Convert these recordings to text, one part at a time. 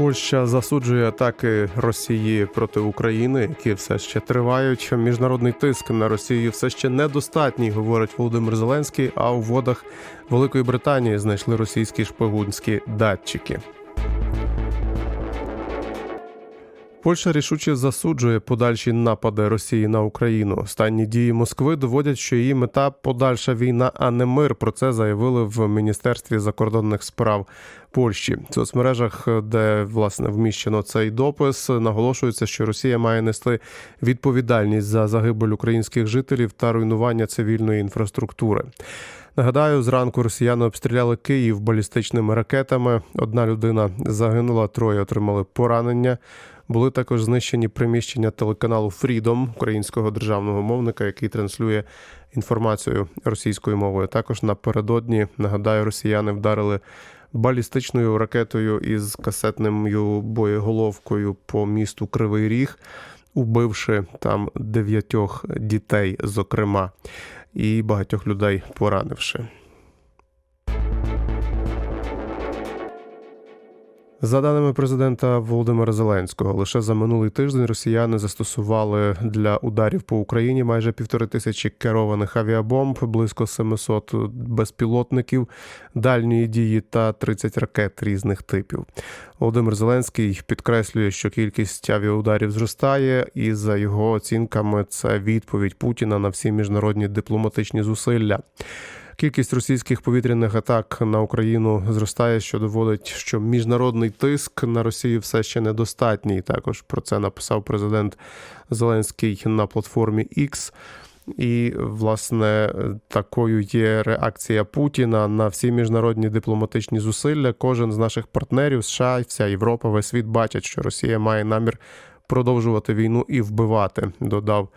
Польща засуджує атаки Росії проти України, які все ще тривають. Міжнародний тиск на Росію все ще недостатній, говорить Володимир Зеленський. А у водах Великої Британії знайшли російські шпигунські датчики. Польща рішуче засуджує подальші напади Росії на Україну. Останні дії Москви доводять, що її мета подальша війна, а не мир. Про це заявили в міністерстві закордонних справ Польщі. В соцмережах, де власне вміщено цей допис, наголошується, що Росія має нести відповідальність за загибель українських жителів та руйнування цивільної інфраструктури. Нагадаю, зранку росіяни обстріляли Київ балістичними ракетами. Одна людина загинула, троє отримали поранення. Були також знищені приміщення телеканалу Freedom, українського державного мовника, який транслює інформацію російською мовою. Також напередодні нагадаю, росіяни вдарили балістичною ракетою із касетною боєголовкою по місту Кривий Ріг, убивши там дев'ятьох дітей, зокрема, і багатьох людей поранивши. За даними президента Володимира Зеленського, лише за минулий тиждень росіяни застосували для ударів по Україні майже півтори тисячі керованих авіабомб, близько 700 безпілотників дальньої дії та 30 ракет різних типів. Володимир Зеленський підкреслює, що кількість авіаударів зростає, і за його оцінками це відповідь Путіна на всі міжнародні дипломатичні зусилля. Кількість російських повітряних атак на Україну зростає, що доводить, що міжнародний тиск на Росію все ще недостатній. Також про це написав президент Зеленський на платформі X. І, власне, такою є реакція Путіна на всі міжнародні дипломатичні зусилля. Кожен з наших партнерів США, вся Європа, весь світ бачать, що Росія має намір продовжувати війну і вбивати. Додав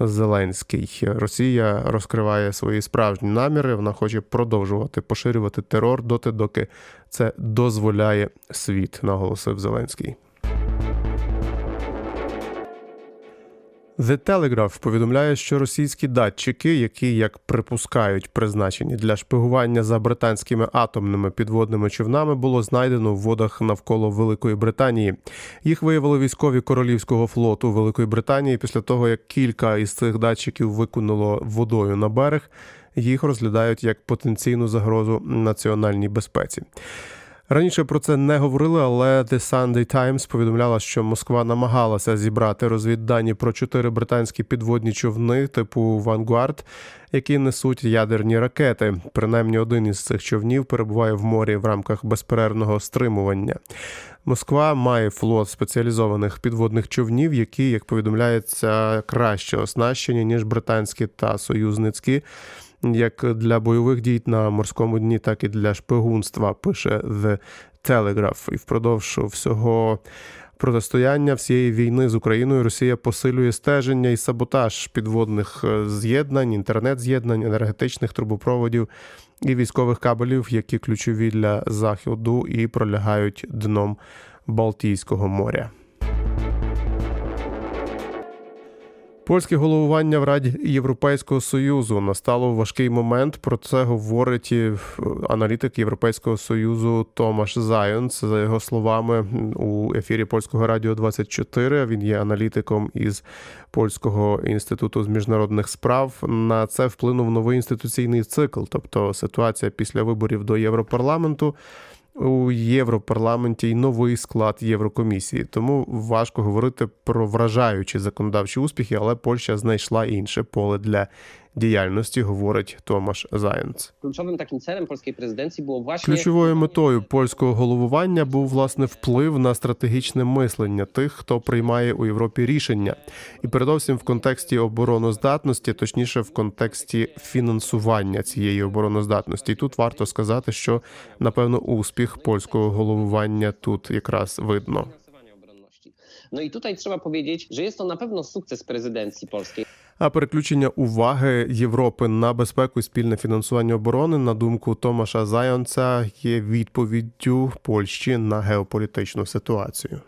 Зеленський. Росія розкриває свої справжні наміри. Вона хоче продовжувати поширювати терор доти, доки це дозволяє світ, наголосив Зеленський. The Telegraph повідомляє, що російські датчики, які, як припускають, призначені для шпигування за британськими атомними підводними човнами, було знайдено в водах навколо Великої Британії. Їх виявили військові королівського флоту Великої Британії після того, як кілька із цих датчиків викинуло водою на берег. Їх розглядають як потенційну загрозу національній безпеці. Раніше про це не говорили, але The Sunday Times повідомляла, що Москва намагалася зібрати розвіддані про чотири британські підводні човни типу Vanguard, які несуть ядерні ракети. Принаймні один із цих човнів перебуває в морі в рамках безперервного стримування. Москва має флот спеціалізованих підводних човнів, які, як повідомляється, краще оснащені ніж британські та союзницькі як для бойових дій на морському дні, так і для шпигунства. Пише The Telegraph. І впродовж всього протистояння всієї війни з Україною Росія посилює стеження і саботаж підводних з'єднань, інтернет-з'єднань, енергетичних трубопроводів і військових кабелів, які ключові для заходу і пролягають дном Балтійського моря. Польське головування в Раді Європейського союзу настало важкий момент. Про це говорить аналітик Європейського союзу Томаш Зайонс. За його словами, у ефірі Польського радіо 24 Він є аналітиком із польського інституту з міжнародних справ. На це вплинув новий інституційний цикл, тобто ситуація після виборів до Європарламенту у Європарламенті й новий склад Єврокомісії. Тому важко говорити про вражаючі законодавчі успіхи, але Польща знайшла інше поле для діяльності, говорить Томаш Заєнц. Ключовою метою польського головування був власне вплив на стратегічне мислення тих, хто приймає у Європі рішення, і передовсім в контексті обороноздатності, точніше в контексті фінансування цієї обороноздатності. І тут варто сказати, що напевно успіх польського головування тут якраз видно. No i tutaj trzeba powiedzieć, że jest to na pewno sukces prezydencji polskiej. А переключення уваги Європи на безпеку і спільне фінансування оборони, на думку Томаша Зайонца, є відповіддю Польщі на геополітичну ситуацію.